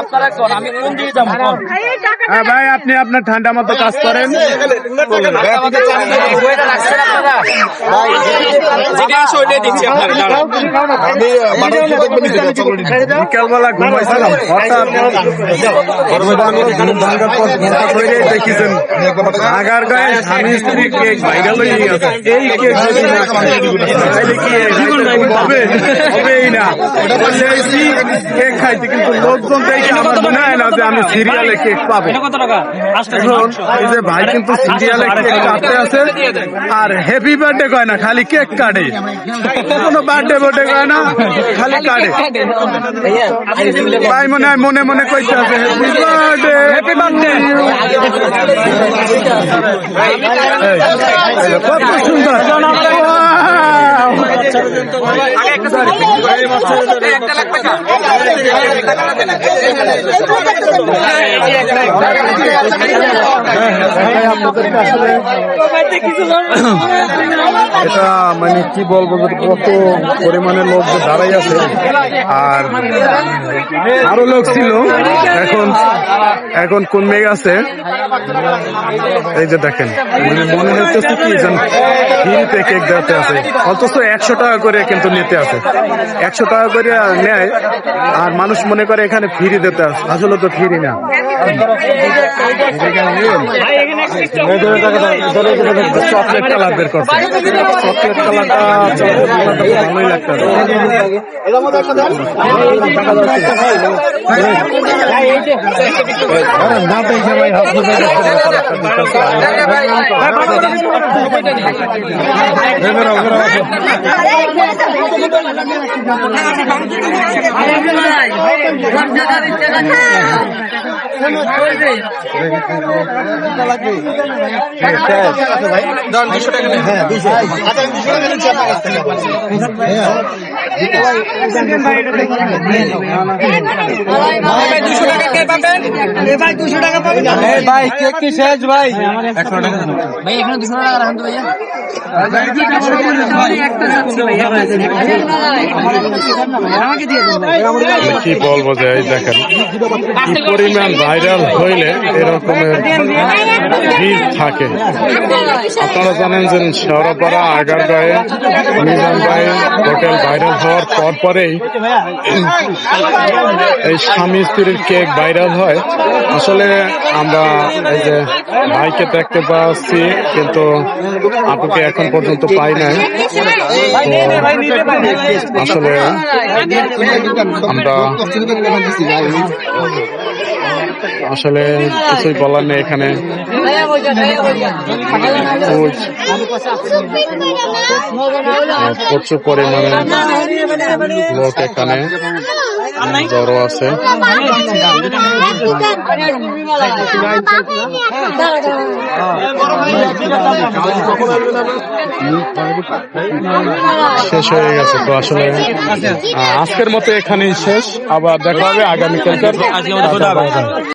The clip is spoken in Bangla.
আপনারা কোন? আমি কোন দিকে যাব? হ্যাঁ ভাই আপনি আপনার ঠান্ডা মতো কাজ করেন। বিকালবেলা ঘুমাইছিলাম। হঠাৎ দেখেছেন। আগার গায়ে স্বামী স্ত্রী কেক ভাইরাল হয়ে গেছে। এই কেক যদি না খাই, তাহলে কি হবে হবেই না। কেক খাইতে কিন্তু লোকজন দেখে আমার মনে হয় না যে আমি সিরিয়ালে কেক পাবো এই যে ভাই কিন্তু সিরিয়ালে কেক কাটতে আছে আর হ্যাপি বার্থডে কয় না খালি কেক কাটে কোনো বার্থডে বার্থডে কয় না খালি কাটে ভাই মনে হয় মনে মনে কইতে আছে হ্যাপি বার্থডে হ্যাপি বার্থডে কত সুন্দর এটা মানে কি বলব কত পরিমাণে লোক দাঁড়াই আছে। আর আরও লোক ছিল। এখন এখন কমে আছে? এই যে দেখেন মানে মনে হচ্ছে কি যেন কেক দিতে আছে। অথচ একশো টাকা করে কিন্তু নিতে আছে। একশো টাকা করে নেয় আর মানুষ মনে করে এখানে ফ্রি দিতে আসে আসলে তো ফ্রি না। চকলেট কালার বের করছে চকলেট কালারটা ভালোই লাগতেছে না দেখে ভাই ভাই। কেক কি শেষ ভাই? ভাই এখানে দুশো টাকা রাখুন তো ভাইয়া। কি বলব যে দেখেন কি পরিমাণ ভাইরাল হইলে এরকমের ভিড় থাকে। আপনারা জানেন যে শেওড়াপাড়া আগার গায়ে হোটেল ভাইরাল হওয়ার পর পরেই এই স্বামী স্ত্রীর কেক ভাইরাল হয়। আসলে আমরা এই যে ভাইকে দেখতে পাচ্ছি কিন্তু আপুকে এখন পর্যন্ত পাই নাই। আসলে আমরা আসলে কিছুই বলার নেই এখানে। প্রচুর পরিমাণে লোক এখানে। জড়ো আছে। শেষ হয়ে গেছে তো আসলে আজকের মতো এখানেই শেষ। আবার দেখা হবে আগামীকালকার